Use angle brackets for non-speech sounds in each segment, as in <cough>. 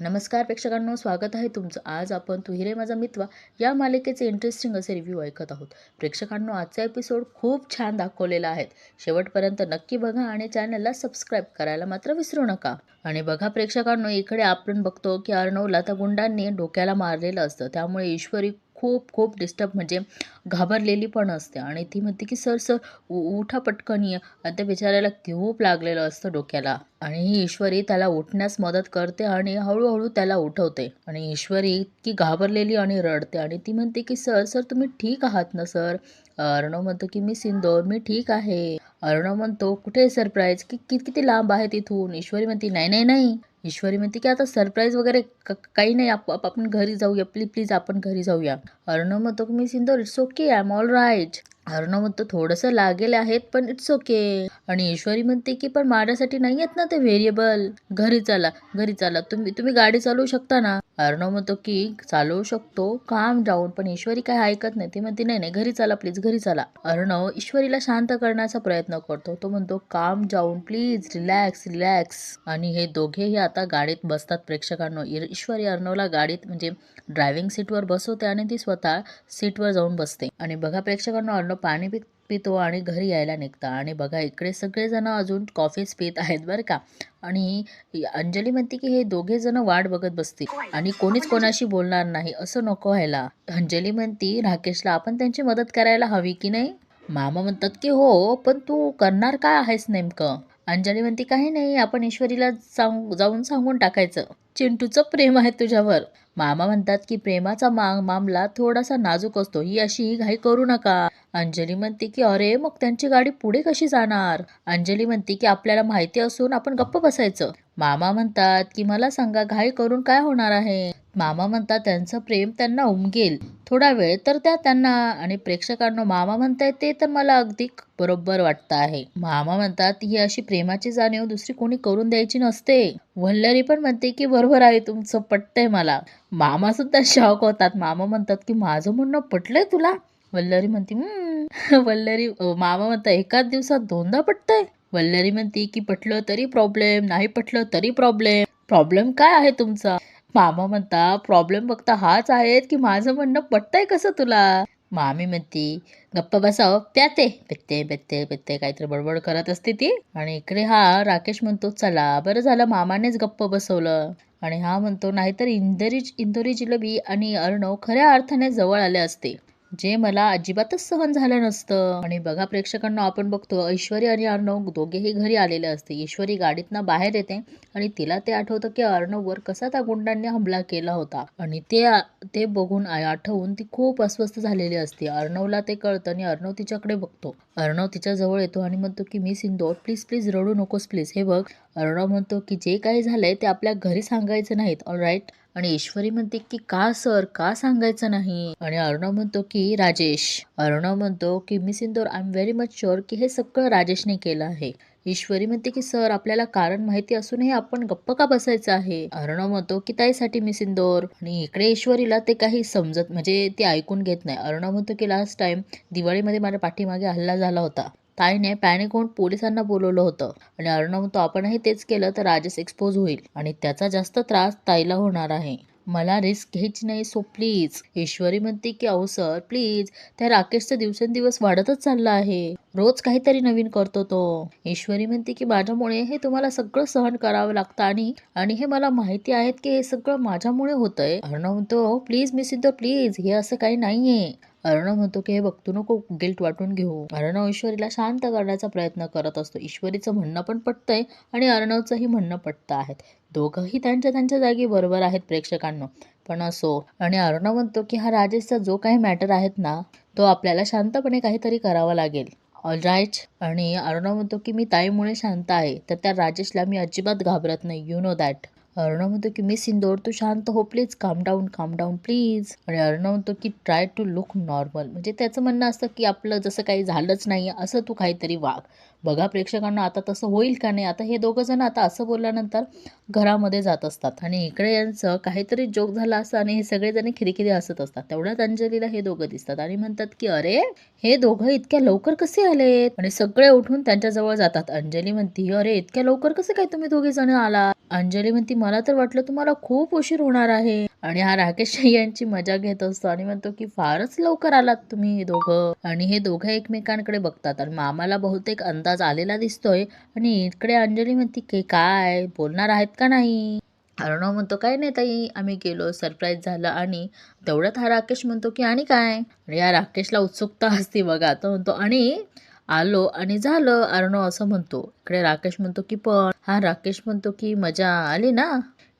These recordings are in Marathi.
नमस्कार प्रेक्षकांनो स्वागत आहे तुमचं. आज आपण तू हिरे माझा मित्र या मालिकेचे इंटरेस्टिंग असे रिव्ह्यू ऐकत आहोत. प्रेक्षकांनो आजचा एपिसोड खूप छान दाखवलेला आहे. शेवटपर्यंत नक्की बघा आणि चॅनलला सबस्क्राईब करायला मात्र विसरू नका. आणि बघा प्रेक्षकांनो इकडे आपण बघतो की अर्णवला त्या गुंडांनी डोक्याला मारलेलं असतं. त्यामुळे ईश्वरी खूप खूप डिस्टर्ब म्हणजे घाबरलेली पण असते. आणि ती म्हणते की सर सर उ उठा पटकन ये. आणि त्या बिचाऱ्याला खूप लागलेलं असतं डोक्याला. आणि ही ईश्वरी त्याला उठण्यास मदत करते आणि हळूहळू त्याला उठवते. आणि ईश्वरी इतकी घाबरलेली आणि रडते आणि ती म्हणते की सर सर तुम्ही ठीक आहात ना सर? अर्णव म्हणतो की मी सिंदोर मी ठीक आहे. अर्णव म्हणतो कुठे सरप्राईज? की कि- किती लांब आहे तिथून? ईश्वरी म्हणते नाही नाही नाही. ईश्वरी म्हणते की आता सरप्राईज वगैरे काही नाही. आप आपण घरी जाऊया. प्लीज प्लीज आपण घरी जाऊया. अर्णव म्हणतो की मी सिंदर. It's okay I am all right Arnav म्हणतो थोडंसं लागेल आहेत पण इट्स ओके आणि ईश्वरी म्हणते की पण माझ्यासाठी नाही आहेत ना ते व्हेरिएबल घरी चला घरी चला. तुम्ही तुम्ही गाडी चालवू शकता ना? अर्णव म्हणतो की चालवू शकतो. काम जाऊन पण ईश्वरी काय ऐकत नाही. ती म्हणते नाही नाही घरी चला प्लीज घरी चला. अर्णव ईश्वरीला शांत करण्याचा प्रयत्न करतो. तो म्हणतो काम जाऊन प्लीज रिलॅक्स रिलॅक्स आणि हे दोघेही आता गाडीत बसतात प्रेक्षकांनो. ईश्वरी अर्णवला गाडीत म्हणजे ड्रायव्हिंग सीटवर बसवते आणि ती स्वतः सीटवर जाऊन बसते. आणि बघा प्रेक्षकांना अर्णव पाणी पित पितो आणि घरी यायला निघता. आणि बघा इकडे सगळेजण अजून कॉफीच पित आहेत बरं का. आणि अंजली म्हणते की हे दोघे जण वाट बघत बसतील आणि कोणीच कोणाशी बोलणार नाही. असं नको व्हायला. अंजली म्हणती राकेशला आपण त्यांची मदत करायला हवी की नाही? मामा म्हणतात की हो पण तू करणार काय आहेस नेमकं? अंजली म्हणते काही नाही आपण ईश्वरीला सांग जाऊन सांगून टाकायचं. चिंटूचं प्रेम आहे तुझ्यावर. मामा म्हणतात की प्रेमाचा मांग मामला थोडासा नाजूक असतो. ही अशी घाई करू नका. अंजली म्हणते की अरे मग त्यांची गाडी पुढे कशी जाणार? अंजली म्हणते की आपल्याला माहिती असून आपण गप्प बसायचं. मामा म्हणतात की मला सांगा घाई करून काय होणार आहे? मामा म्हणतात त्यांचं प्रेम त्यांना उमगेल. थोडा वेळ तर त्या त्यांना. आणि प्रेक्षकांना मामा म्हणतायत ते तर मला अगदी बरोबर वाटतं आहे. मामा म्हणतात ही अशी प्रेमाची जाणीव दुसरी कोणी करून द्यायची नसते. वल्लरी पण म्हणते की बरोबर आहे तुमचं पटतंय मला. मामा सुद्धा शॉक होतात. मामा म्हणतात की माझं म्हणणं पटलंय तुला? वल्लरी म्हणते <laughs> वल्लरी मामा म्हणतात एकाच दिवसात दोनदा पटतंय? वल्लरी म्हणते की पटलं तरी प्रॉब्लेम नाही पटलं तरी प्रॉब्लेम. प्रॉब्लेम काय आहे तुमचा? मामा म्हणता प्रॉब्लेम फक्त हाच आहेत की माझं म्हणणं पटतंय कसं तुला? मामी म्हणती गप्पा बसाव प्याते पेते पेते पेते काहीतरी बडबड करत असते ती. आणि इकडे हा राकेश म्हणतो चला बरं झालं मामानेच गप्प बसवलं. आणि हा म्हणतो नाहीतर इंदोरी इंदोरी जिलेबी आणि अर्णव खऱ्या अर्थाने जवळ आले असते. जे मला अजिबातच सहन झालं नसतं. आणि बघा प्रेक्षकांना आपण बघतो ऐश्वर्या आणि अर्णव दोघेही घरी आलेले असते. ईश्वरी गाडीतनं बाहेर येते आणि तिला ते आठवतं की अर्णववर कसा त्या गुंडांनी हमला केला होता. आणि ते ते बघून आठवून ती खूप अस्वस्थ झालेली असते. अर्णवला ते कळतं आणि अर्णव तिच्याकडे बघतो. अर्णव तिच्या जवळ येतो आणि म्हणतो की मी सिंदोर प्लीज प्लीज रडू नकोस प्लीज. हे बघ. अर्णव म्हणतो की जे काही झालंय ते आपल्या घरी सांगायचं नाहीत. ऑल राईट आणि ईश्वरी म्हणते की का सर? का सांगायचं नाही? आणि अर्णव म्हणतो की राजेश. अर्णव म्हणतो की मी Indore I am very much sure की हे सगळं राजेशने केलं आहे. ईश्वरी म्हणते की सर आपल्याला कारण माहिती असूनही आपण गप्प का बसायचं आहे? अर्णव म्हणतो की ताईसाठी मी सिंदोर आणि इकडे ईश्वरीला ते काही समजत म्हणजे ते ऐकून घेत नाही. अर्णव म्हणतो की लास्ट टाइम दिवाळीमध्ये माझ्या पाठीमागे हल्ला झाला होता. ताईने पॅनिक होऊन पोलिसांना बोलवलं होतं. आणि अर्णव तो आपणही तेच केलं तर राजेश एक्सपोज होईल आणि त्याचा जास्त त्रास ताईला होणार आहे. मला रिस्क घ्यायची नाही सो प्लीज ईश्वरी म्हणते की अहो सर प्लीज त्या राकेशचं दिवसेंदिवस वाढतच चाललं आहे. रोज काहीतरी नवीन करतो तो. ईश्वरी म्हणते की माझ्यामुळे हे तुम्हाला सगळं सहन करावं लागतं आणि आणि हे मला माहिती आहेत की हे सगळं माझ्यामुळे होतंय. अर्णव म्हणतो प्लीज मी सिद्ध प्लीज हे असं काही नाहीये. अर्णव म्हणतो की हे बघ तू नको गिल्ट वाटून घेऊ. अर्णव ईश्वरीला शांत करण्याचा प्रयत्न करत असतो. ईश्वरीचं म्हणणं पण पटतंय आणि अर्णवचंही म्हणणं पटतं आहेत दोघंही त्यांच्या त्यांच्या जागी बरोबर आहेत प्रेक्षकांनो. पण असो. आणि अर्णव म्हणतो की हा राजेशचा जो काही मॅटर आहेत ना तो आपल्याला शांतपणे काहीतरी करावा लागेल. ऑल राईट आणि अर्णव म्हणतो की मी ताईमुळे शांत आहे. तर त्या राजेशला मी अजिबात घाबरत नाही. यू नो दॅट अर्णव म्हणतो की मी सिंदोर तू शांत हो प्लीज काम डाऊन काम डाऊन प्लीज आणि अर्णव म्हणतो की ट्राय टू लुक नॉर्मल म्हणजे त्याचं म्हणणं असतं की आपलं जसं काही झालंच नाही असं तू काहीतरी वाघ बघा प्रेक्षकांना आता तसं होईल का नाही? आता हे दोघं जण आता असं बोलल्यानंतर घरामध्ये जात असतात. आणि इकडे यांचं काहीतरी जोक झाला असं आणि हे सगळेजण खिरीखिरी हसत असतात. तेवढ्यात अंजलीला हे दोघं दिसतात आणि म्हणतात की अरे हे दोघं इतक्या लवकर कसे आलेत? आणि सगळे उठून त्यांच्या जवळ जातात. अंजली म्हणती अरे इतक्या लवकर कसे काय तुम्ही दोघे जण आला अंजली म्हणती मला तर वाटलं तुम्हाला खूप उशीर होणार आहे. आणि हा राकेश यांची मजा घेत असतो आणि म्हणतो की फारच लवकर आलात तुम्ही हे दोघं. आणि हे दोघं एकमेकांकडे बघतात. आणि मामाला बहुतेक अंदाज आलेला दिसतोय. आणि इकडे अंजली म्हणते की काय? बोलणार आहेत का नाही? अर्णव म्हणतो काय नाही ताई. आम्ही गेलो. सरप्राईज झालं. आणि तेवढ्यात हा राकेश म्हणतो की आणि काय? आणि या राकेशला उत्सुकता असते बघा. तो म्हणतो आणि आलो. आणि झालं. अर्णव असं म्हणतो. इकडे राकेश म्हणतो की पण. हा राकेश म्हणतो की मजा आली ना?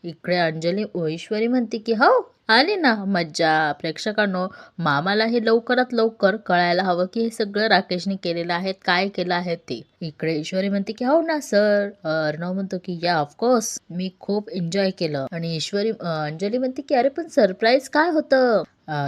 इकडे अंजली ईश्वरी म्हणते की हो. आली ना मज्जा. प्रेक्षकांनो मामाला हे लवकरात लवकर कळायला हवं की हे सगळं राकेशने केलेलं आहे काय केलं आहे ते? इकडे ईश्वरी म्हणते की हो ना सर. अर्णव म्हणतो की या ऑफकोर्स मी खूप एन्जॉय केलं. आणि ईश्वरी अंजली म्हणते की अरे पण सरप्राईज काय होतं?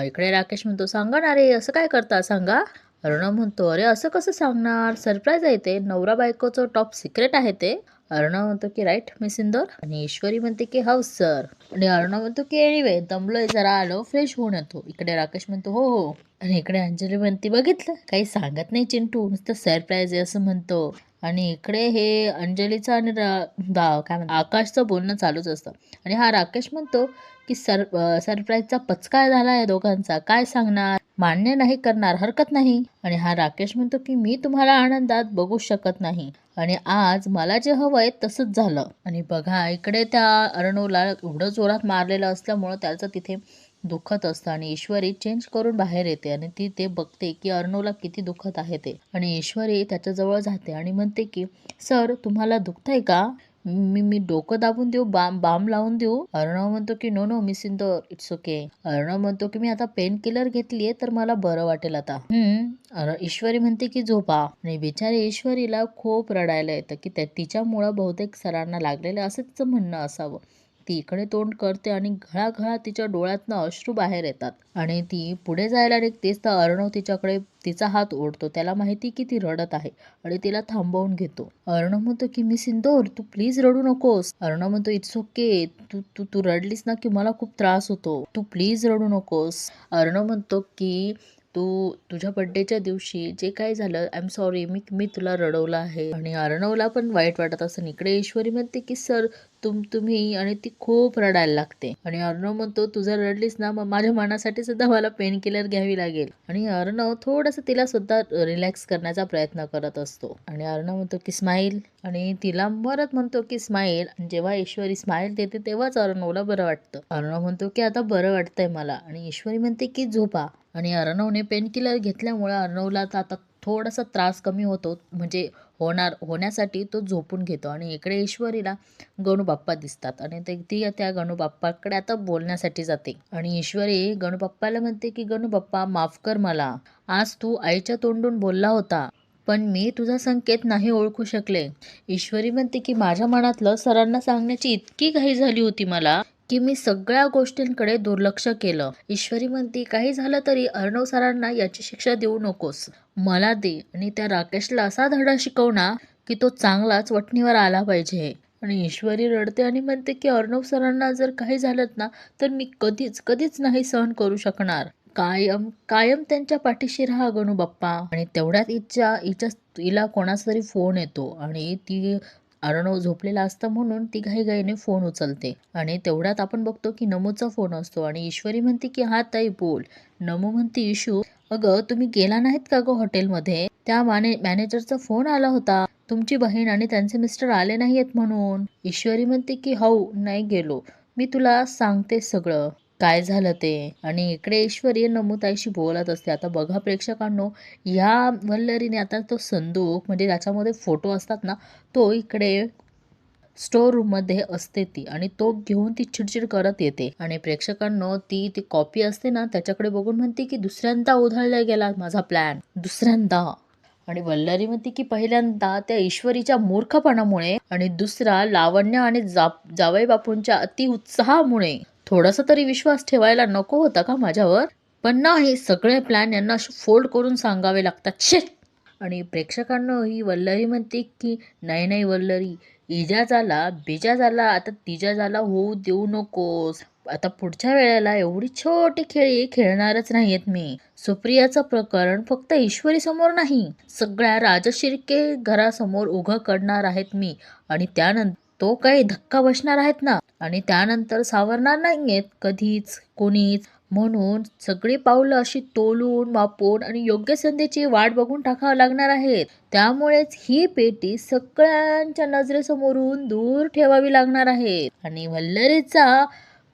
इकडे राकेश म्हणतो सांगा ना रे असं काय करता? सांगा. अर्णव म्हणतो अरे असं कसं सांगणार? सरप्राईज आहे ते. नवरा बायकोचं टॉप सिक्रेट आहे ते. अर्णव म्हणतो की राईट मिस इंदोर आणि ईश्वरी म्हणते की हाऊस सर. आणि अर्णव म्हणतो की एनिवे दमलोय जरा आलो फ्रेश होऊन येतो. इकडे राकेश म्हणतो हो हो. आणि इकडे अंजली म्हणते बघितलं? काही सांगत नाही चिंटू नुसतं सरप्राईज आहे असं म्हणतो. आणि इकडे हे अंजलीचं आणि काय म्हणतो आकाशचं बोलणं चालूच असतं. आणि हा राकेश म्हणतो की सर सरप्राईजचा पचकाय झाला आहे दोघांचा. काय सांगणार? मान्य नाही करणार हरकत नाही. आणि हा राकेश म्हणतो की मी तुम्हाला आनंदात बघू शकत नाही. आणि आज मला जे हवं आहे तसंच झालं. आणि बघा इकडे त्या अर्णवला एवढं जोरात मारलेलं असल्यामुळं त्याचं तिथे दुखत असतं आणि ईश्वरी चेंज करून बाहेर येते आणि ती ते बघते की अर्णवला किती दुखत आहे ते. आणि ईश्वरी त्याच्याजवळ जाते आणि म्हणते की सर तुम्हाला दुखतंय का? मी मी डोकं दाबून देऊ बाम बाम लावून देऊ. अर्णव म्हणतो की no no miss in the it's okay Arnav म्हणतो की मी आता पेन किलर घेतलीये तर मला बरं वाटेल आता. हम्म. ईश्वरी म्हणते की झोपा. आणि बिचारी ईश्वरीला खूप रडायला येतं की त्या तिच्यामुळं बहुतेक सरांना लागलेलं असं तिचं म्हणणं असावं. ती इकडे तोंड करते आणि घळाघळा तिच्या डोळ्यातनं अश्रू बाहेर येतात. आणि ती पुढे जायला निघतेच तर अर्णव तिच्याकडे तिचा हात ओढतो. त्याला माहिती की ती रडत आहे आणि तिला थांबवून घेतो. अर्णव म्हणतो की मी सिंदोर तू प्लीज रडू नकोस. अर्णव म्हणतो इट्स ओके तू तू तू रडलीस ना की मला खूप त्रास होतो. तू प्लीज रडू नकोस. अर्णव म्हणतो की तू तुझ्या बड्डेच्या दिवशी जे काय झालं आय एम सॉरी मी मी तुला रडवलं आहे. आणि अर्णवला पण वाईट वाटत असं. इकडे ईश्वरी म्हणते की सर तुम तुम्ही आणि ती खूप रडायला लागते. आणि अर्णव म्हणतो तू जर रडलीस ना मग माझ्या मनासाठी सुद्धा मला पेन किलर घ्यावी लागेल. आणि अर्णव थोडंसं तिला सुद्धा रिलॅक्स करण्याचा प्रयत्न करत असतो. आणि अर्णव म्हणतो की स्माईल आणि तिला परत म्हणतो की स्माईल आणि जेव्हा ईश्वरी स्माईल देते तेव्हाच अर्णवला बरं वाटतं. अर्णव म्हणतो की आता बरं वाटतंय मला. आणि ईश्वरी म्हणते की झोपा. आणि अर्णवने पेन किलर घेतल्यामुळे अर्णवला तर आता थोडासा त्रास कमी होतो. म्हणजे होणार होण्यासाठी तो झोपून घेतो. आणि इकडे ईश्वरीला गणूबाप्पा दिसतात. आणि ते ती त्या गणूबाप्पाकडे आता बोलण्यासाठी जाते. आणि ईश्वरी गणूबाप्पाला म्हणते की गणूबाप्पा माफ कर मला. आज तू आईच्या तोंडून बोलला होता पण मी तुझा संकेत नाही ओळखू शकले. ईश्वरी म्हणते की माझ्या मनातलं सरांना सांगण्याची इतकी घाई झाली होती मला की मी सगळ्या गोष्टींकडे दुर्लक्ष केलं. ईश्वरी म्हणते काही झालं तरी अर्णव सरांना याची शिक्षा देऊ नकोस. मला दे आणि त्या राकेशला असा धडा शिकवणार की तो चांगलाच वठणीवर आला पाहिजे. आणि ईश्वरी रडते आणि म्हणते की अर्णव सरांना जर काही झालं ना तर मी कधीच कधीच नाही सहन करू शकणार. कायम कायम त्यांच्या पाठीशी राहा गणू बाप्पा. आणि तेवढ्यात इच्छा हिच्या हिला कोणाचा तरी फोन येतो आणि ती अर्णव झोपलेला असतं म्हणून ती घाईघाईने फोन उचलते. आणि तेवढ्यात आपण बघतो की नमूचा फोन असतो आणि ईश्वरी म्हणते की हा ताई बोल. नमू म्हणते इशू अगं तुम्ही गेला नाहीत का ग हॉटेलमध्ये? त्या मॅने मॅनेजरचा फोन आला होता. तुमची बहीण आणि त्यांचे मिस्टर आले नाहीयेत म्हणून. ईश्वरी म्हणते की हो नाही गेलो. मी तुला सांगते सगळं. काय झालं ते? आणि इकडे ईश्वरी नमुताईशी बोलत असते. आता बघा प्रेक्षकांनो ह्या वल्लरीने आता तो संदूक म्हणजे ज्याच्यामध्ये फोटो असतात ना तो इकडे स्टोर रूममध्ये असते ती. आणि तो घेऊन ती चिडचिड करत येते. आणि प्रेक्षकांनो ती ती कॉपी असते ना त्याच्याकडे बघून म्हणते की दुसऱ्यांदा उधळला गेला माझा प्लॅन दुसऱ्यांदा. आणि वल्लरी म्हणते की पहिल्यांदा त्या ईश्वरीच्या मूर्खपणामुळे आणि दुसरा लावण्य आणि जा जावई बापूंच्या अति उत्साहामुळे. थोडासा तरी विश्वास ठेवायला नको होता का माझ्यावर? पण नाही सगळे प्लॅन यांना असे फोल्ड करून सांगावे लागतात. शे आणि प्रेक्षकांना ही वल्लरी म्हणते की नाही नाही वल्लरी इजा झाला बेजा झाला आता तिजा झाला होऊ देऊ नकोस. आता पुढच्या वेळेला एवढी छोटी खेळी खेळणारच नाहीयेत मी. सुप्रियाचं प्रकरण फक्त ईश्वरी समोर नाही सगळ्या राजशिर्के घरासमोर उघं करणार आहेत मी. आणि त्यानंतर तो काही धक्का बसणार आहेत ना. आणि त्यानंतर सावरणार नाहीयेत कधीच कोणीच. म्हणून सगळी पावलं अशी तोलून मापून आणि योग्य संधीची वाट बघून टाकावं लागणार आहेत. त्यामुळेच ही पेटी सगळ्यांच्या नजरेसमोरून दूर ठेवावी लागणार आहे. आणि वल्लरीचा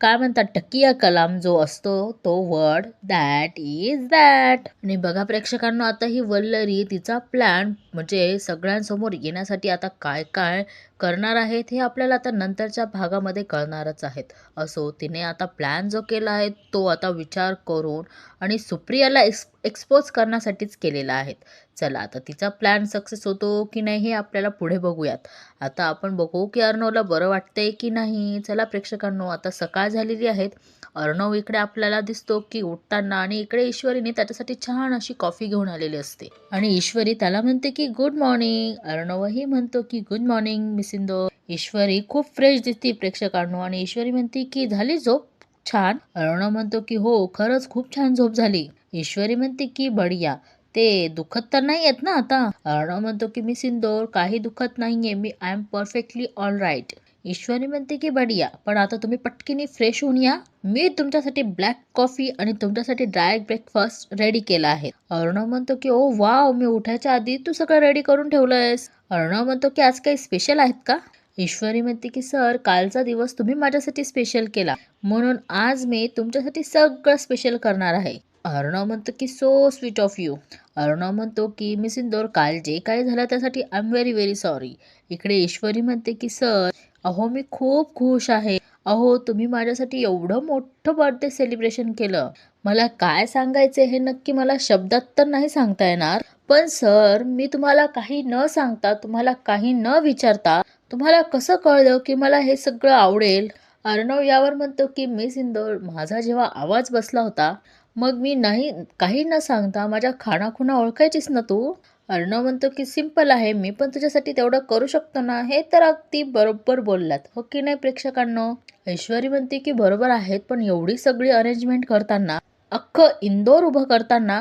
काय म्हणतात टकिया कलाम जो असतो तो वर्ड दॅट इज दॅट आणि बघा प्रेक्षकांना आता ही वल्लरी तिचा प्लॅन म्हणजे सगळ्यांसमोर येण्यासाठी आता काय काय करणार आहेत हे आपल्याला आता नंतरच्या भागामध्ये कळणारच आहेत. असो तिने आता प्लॅन जो केला आहे तो आता विचार करून आणि सुप्रियाला एक्स एक्सपोज करण्यासाठीच केलेला आहे. चला आता तिचा प्लॅन सक्सेस होतो की नाही हे आपल्याला पुढे बघूयात. आता आपण बघू की अर्णवला बरं वाटतंय की नाही. चला प्रेक्षकांनो आता सकाळ झालेली आहेत. अर्णव इकडे आपल्याला दिसतो की उठताना आणि इकडे ईश्वरीने त्याच्यासाठी छान अशी कॉफी घेऊन आलेली असते. आणि ईश्वरी त्याला म्हणते की गुड मॉर्निंग अर्णवही म्हणतो की गुड मॉर्निंग मिस मिसिंदो ईश्वरी खूप फ्रेश दिसते प्रेक्षकांनो आणि ईश्वरी म्हणते की झाली झोप छान. अर्णव म्हणतो की हो खरंच खूप छान झोप झाली. ईश्वरी म्हणते की बढिया. ते दुखत तर नाही आहेत ना आता? अर्णव म्हणतो की मी सिंदोर काही दुखत नाहीये. मी I am perfectly all right Ishwari म्हणते की बढिया पण आता तुम्ही पटकीने फ्रेश होऊन या. मी तुमच्यासाठी ब्लॅक कॉफी आणि तुमच्यासाठी ड्राय ब्रेकफास्ट रेडी केला आहे. अर्णव म्हणतो की ओ वाव मी उठायच्या आधी तू सगळं रेडी करून ठेवलंयस. अर्णव म्हणतो की आज काही स्पेशल आहेत का? ईश्वरी म्हणते की सर कालचा दिवस तुम्ही माझ्यासाठी स्पेशल केला. म्हणून आज मी तुमच्यासाठी सगळं स्पेशल करणार आहे. अर्णव म्हणतो की so sweet of you Arnav म्हणतो की मी सिंदोर काल जे काही झालं त्यासाठी I am very very sorry इकडे ईश्वरी म्हणते की सर अहो मी खूप खुश आहे. अहो तुम्ही माझ्यासाठी एवढं मोठं बर्थडे सेलिब्रेशन केलं. मला काय सांगायचे हे नक्की मला शब्दात तर नाही सांगता येणार. पण सर मी तुम्हाला काही न सांगता तुम्हाला काही न विचारता तुम्हाला कसं कळलं की मला हे सगळं आवडेल? अर्णव यावर म्हणतो की मिस इंदोर माझा जेव्हा आवाज बसला होता मग मी नाही काही न सांगता माझ्या खाणाखुणा ओळखायचीस ना तू? अर्णव म्हणतो की सिंपल आहे मी पण तुझ्यासाठी तेवढं करू शकतो ना? हे तर अगदी बरोबर बोललात. हो की नाही प्रेक्षकांनो? ऐश्वरी म्हणते की बरोबर आहेत पण एवढी सगळी अरेंजमेंट करताना अख्खं इंदोर उभं करताना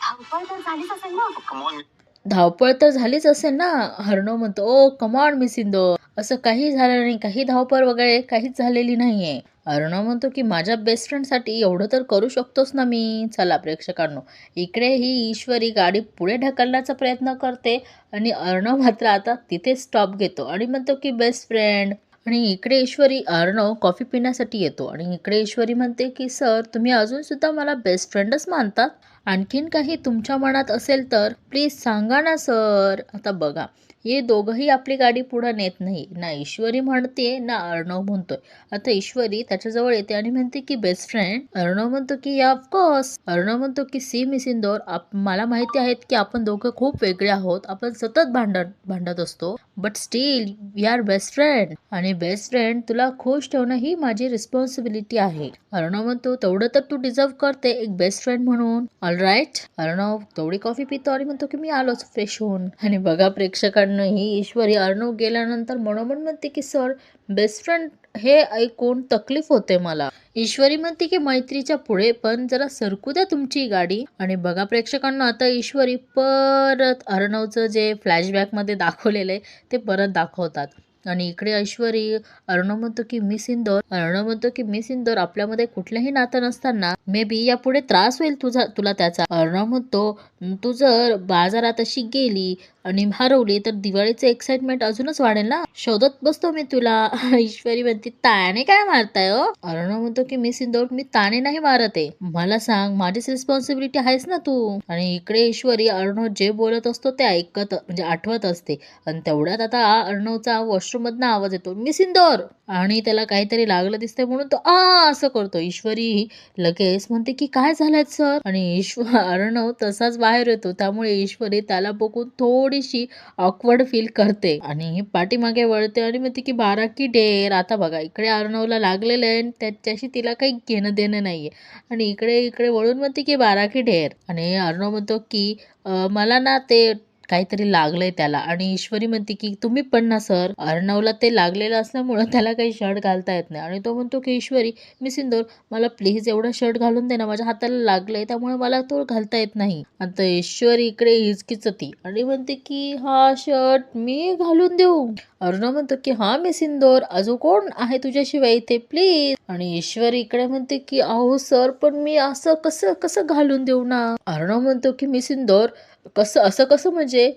धावपळ तर झालीच असेल ना? कमॉन धावपळ तर झालीच असेल ना? हरणो म्हणतो ओ कमॉन मिस असं काही झालं नाही काही धावपळ वगैरे काहीच झालेली नाहीये. अर्णव म्हणतो की माझ्या बेस्ट फ्रेंडसाठी एवढं तर करू शकतोच ना मी. चला प्रेक्षकांनो. इकडे ही ईश्वरी गाडी पुढे ढकलण्याचा प्रयत्न करते आणि अर्णव मात्र आता तिथे स्टॉप घेतो आणि म्हणतो की बेस्ट फ्रेंड आणि इकडे ईश्वरी अर्णव कॉफी पिण्यासाठी येतो. आणि इकडे ईश्वरी म्हणते की सर तुम्ही अजून सुद्धा मला बेस्ट फ्रेंडच मानतात. आणखीन काही तुमच्या मनात असेल तर प्लीज सांगा ना सर. आता बघा. हे दोघंही आपली गाडी पुढे नेत नाही. ना ईश्वरी म्हणते ना अर्णव म्हणतोय. आता ईश्वरी त्याच्याजवळ येते आणि म्हणते की बेस्ट फ्रेंड अर्णव म्हणतो की या ऑफकोर्स अर्णव म्हणतो की सी मिस इंदोर मला माहिती आहेत की आपण दोघं खूप वेगळे आहोत. आपण सतत भांडत भांडत असतो. But still we are best friend आणि बेस्ट फ्रेंड तुला खुश ठेवणं ही माझी रिस्पॉन्सिबिलिटी आहे. अर्णव म्हणतो तेवढं तर तू डिझर्व करते एक बेस्ट फ्रेंड म्हणून. ऑल राईट अर्णव तेवढी कॉफी पितो आणि म्हणतो की मी आलोच फ्रेश होऊन. आणि बघा प्रेक्षकांना ही ईश्वरी अर्णव गेल्यानंतर मनोमन म्हणते की सर बेस्ट फ्रेंड हे ऐकून तकलीफ होते मला. ईश्वरी म्हणते की मैत्रीच्या पुढे पण जरा सरकू द्या तुमची गाडी. आणि बघा प्रेक्षकांना आता ईश्वरी परत अर्णवचं जे फ्लॅशबॅकमध्ये दाखवलेलं आहे ते परत दाखवतात. आणि इकडे ऐश्वरी अर्णव म्हणतो की मिस इंदोर अर्णव म्हणतो की मिस इंदोर आपल्यामध्ये कुठलंही नातं नसताना मे बी यापुढे त्रास होईल तुझा तुला त्याचा. अर्णव म्हणतो तू जर बाजारात अशी गेली आणि हरवली तर दिवाळीचं एक्साइटमेंट अजूनच वाढेल ना? शोधत बसतो मी तुला. ईश्वरी म्हणते ताने काय मारताय हो? अर्णव म्हणतो की मी इंदौर मी ताणे नाही मारत आहे. मला सांग माझीच रिस्पॉन्सिबिलिटी आहेस ना तू? आणि इकडे ईश्वरी अर्णव जे बोलत असतो ते ऐकत म्हणजे आठवत असते. आणि तेवढ्यात आता अर्णवचा वॉशरूम मधनं आवाज येतो मी सिंदोर आणि त्याला काहीतरी लागलं दिसतंय म्हणून तो आ असं करतो. ईश्वरी लगेच म्हणते की काय झालंय सर? आणि ईश्वर अर्णव तसाच बाहेर येतो. त्यामुळे ईश्वरी त्याला बघून थोडीशी ऑकवर्ड फील करते. आणि पाठीमागे वळते आणि म्हणते की बारा की ढेर आता बघा इकडे अर्णवला लागलेलं आहे आणि त्याच्याशी तिला काही घेणं देणं नाहीये. आणि इकडे इकडे वळून म्हणते की बारा की ढेर आणि अर्णव म्हणतो की मला ना ते काहीतरी लागलंय त्याला. आणि ईश्वरी म्हणते की तुम्ही पण ना सर. अर्णवला ते लागलेलं असल्यामुळं त्याला काही शर्ट घालता येत नाही. आणि तो म्हणतो की ईश्वरी मी सिंदूर मला प्लीज एवढा शर्ट घालून दे ना. माझ्या हाताला लागलंय त्यामुळे मला तो घालता येत नाही. आता ईश्वरी इकडे हिचकिचती आणि म्हणते की हा शर्ट मी घालून देऊ. अर्णव म्हणतो की हा मी सिंदोर. अजून कोण आहे तुझ्याशिवाय इथे? प्लीज आणि ईश्वरी इकडे म्हणते की अहो सर पण मी असं कसं कसं घालून देऊ ना? अर्णव म्हणतो की मी सिंदूर. कसं असं कसं म्हणजे?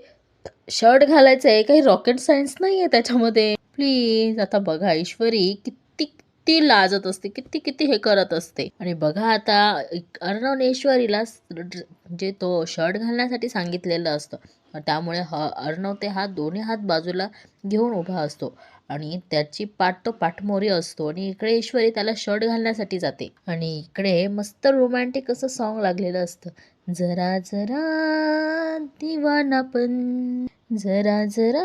शर्ट घालायचं आहे काही रॉकेट सायन्स नाही आहे त्याच्यामध्ये. प्लीज आता बघा ईश्वरी किती किती लाजत असते. किती किती हे करत असते. आणि बघा आता अर्णव अर्णवने ईश्वरीला जे तो शर्ट घालण्यासाठी सांगितलेलं असतं. त्यामुळे ह अर्णवते हा दोन्ही हात बाजूला घेऊन उभा असतो. आणि त्याची पाठ तो पाठमोरी असतो आणि इकडे ईश्वरी त्याला शर्ट घालण्यासाठी जाते. आणि इकडे मस्त रोमॅन्टिक असं सॉन्ग लागलेलं असतं. जरा जरा दिवानापण जरा जरा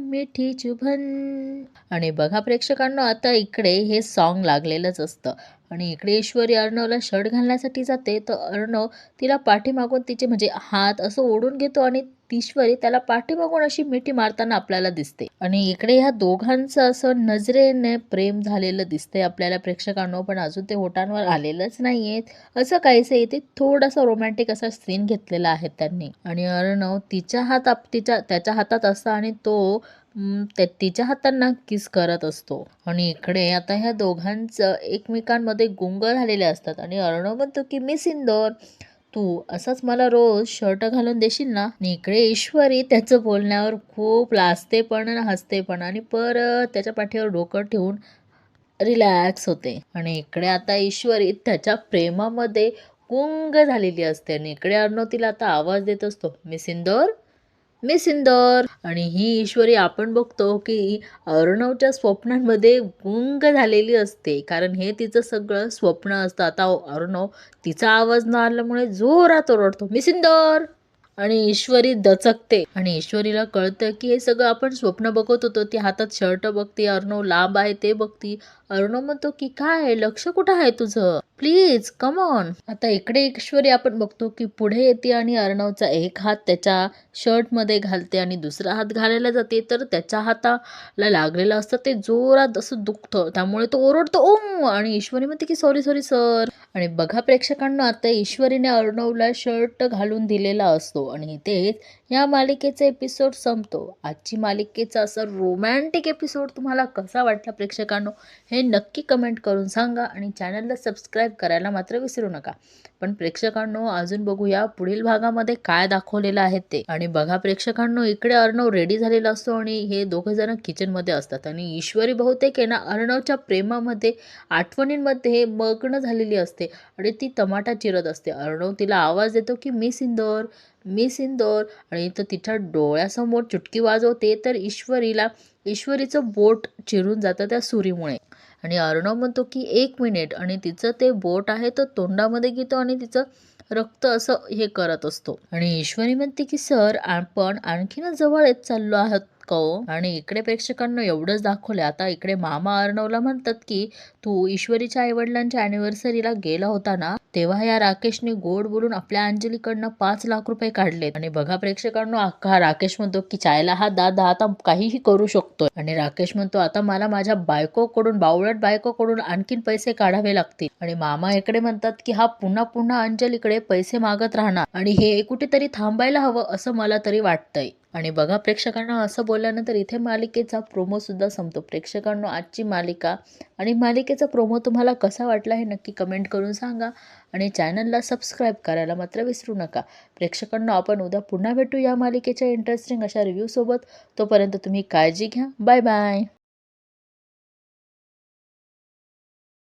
मिठी चुभन. आणि बघा प्रेक्षकांना आता इकडे हे सॉन्ग लागलेलंच असतं. आणि इकडे ईश्वरी अर्णवला शर्ट घालण्यासाठी जाते तर अर्णव तिला पाठीमागून तिचे म्हणजे हात असं ओढून घेतो आणि ईश्वरी त्याला पाठीमागून अशी मिठी मारताना आपल्याला दिसते. आणि इकडे ह्या दोघांचं असं नजरेने प्रेम झालेलं दिसतंय आपल्याला प्रेक्षकांनो पण अजून ते होटांवर आलेलंच नाहीयेत असं काहीसं इथे थोडासा रोमॅन्टिक असा सीन घेतलेला आहे त्यांनी. आणि अर्णव तिच्या हात आप तिच्या त्याच्या हातात असतं आणि तो त्या तिच्या हातांना किस करत असतो. आणि इकडे आता ह्या दोघांचं एकमेकांमध्ये गुंग झालेले असतात. आणि अर्णव म्हणतो की मी सिंदोर तू असंच मला रोज शर्ट घालून देशील ना? आणि इकडे ईश्वरी त्याचं बोलण्यावर खूप लाजते पण आणि हसते पण आणि परत त्याच्या पाठीवर डोकं ठेवून रिलॅक्स होते. आणि इकडे आता ईश्वरी त्याच्या प्रेमामध्ये गुंग झालेली असते. आणि इकडे अर्णव तिला आता आवाज देत असतो मी सिंदोर मी आणि ही ईश्वरी आपण बघतो की अर्णवच्या स्वप्नांमध्ये गुंग झालेली असते. कारण हे तिचं सगळं स्वप्न असतं. आता अर्णव तिचा आवाज न आल्यामुळे जोरात ओरडतो मी आणि ईश्वरी दचकते. आणि ईश्वरीला कळतं की हे सगळं आपण स्वप्न बघत होतो. ती हातात शर्ट बघते अर्णव लांब आहे ते बघती. अर्णव म्हणतो की काय? लक्ष कुठं आहे तुझं? प्लीज कम ऑन आता इकडे ईश्वरी आपण बघतो की पुढे येते आणि अर्णवचा एक हात त्याच्या शर्टमध्ये घालते आणि दुसरा हात घालायला जाते. तर त्याच्या हाताला लागलेलं असतं ते जोरात असं दुखतं. त्यामुळे तो ओरडतो ओम! आणि ईश्वरी म्हणते की सॉरी सॉरी सर आणि बघा प्रेक्षकांना आता ईश्वरीने अर्णवला शर्ट घालून दिलेला असतो आणि तेच या मालिकेचा एपिसोड संपतो. आजची मालिकेचा असा रोमॅन्टिक एपिसोड तुम्हाला कसा वाटला प्रेक्षकांनो हे नक्की कमेंट करून सांगा आणि चॅनलला सबस्क्राईब करायला मात्र विसरू नका. पण प्रेक्षकांनो अजून बघूया पुढील भागामध्ये काय दाखवलेलं आहे ते. आणि बघा प्रेक्षकांनो इकडे अर्णव रेडी झालेला असतो आणि हे दोघं जण किचनमध्ये असतात. आणि ईश्वरी बहुतेक आहे ना अर्णवच्या प्रेमामध्ये आठवणींमध्ये मग्न झालेली असते आणि ती टमाटा चिरत असते. अर्णव तिला आवाज देतो की मी सिंदोर मी सिंदोर. आणि तर तिच्या डोळ्यासमोर चुटकी वाजवते. तर ईश्वरीला ईश्वरीचं बोट चिरून जातं त्या सुरीमुळे. आणि अर्णव म्हणतो की एक मिनिट. आणि तिचं ते बोट आहे तर तोंडामध्ये घेतो आणि तिचं रक्त असं हे करत असतो. आणि ईश्वरी म्हणते की सर आपण आणखीनच जवळ येत चाललो आहोत. का. आणि इकडे प्रेक्षकांना एवढंच दाखवलं आता इकडे मामा अर्णवला म्हणतात की तू ईश्वरीच्या आईवडिलांच्या अॅनिव्हर्सरीला गेला होता ना तेव्हा या राकेशने गोड बोलून आपल्या अंजलीकडनं पाच लाख रुपये काढले आणि बघा प्रेक्षकांनो अख्खा राकेश म्हणतो की चायला हा दादा आता काहीही करू शकतोय. आणि राकेश म्हणतो आता मला माझ्या बायकोकडून बावळट बायकोकडून आणखीन पैसे काढावे लागतील. आणि मामा इकडे म्हणतात की हा पुन्हा पुन्हा अंजलीकडे पैसे मागत राहणार. आणि हे कुठेतरी थांबायला हवं असं मला तरी वाटतंय. आणि बघा प्रेक्षकांना असं बोलल्यानंतर इथे मालिकेचा प्रोमोसुद्धा संपतो. प्रेक्षकांना आजची मालिका आणि मालिकेचा प्रोमो तुम्हाला कसा वाटला हे नक्की कमेंट करून सांगा आणि चॅनलला सबस्क्राईब करायला मात्र विसरू नका. प्रेक्षकांना आपण उद्या पुन्हा भेटू या मालिकेच्या इंटरेस्टिंग अशा रिव्ह्यूसोबत तोपर्यंत तुम्ही काळजी घ्या. Bye bye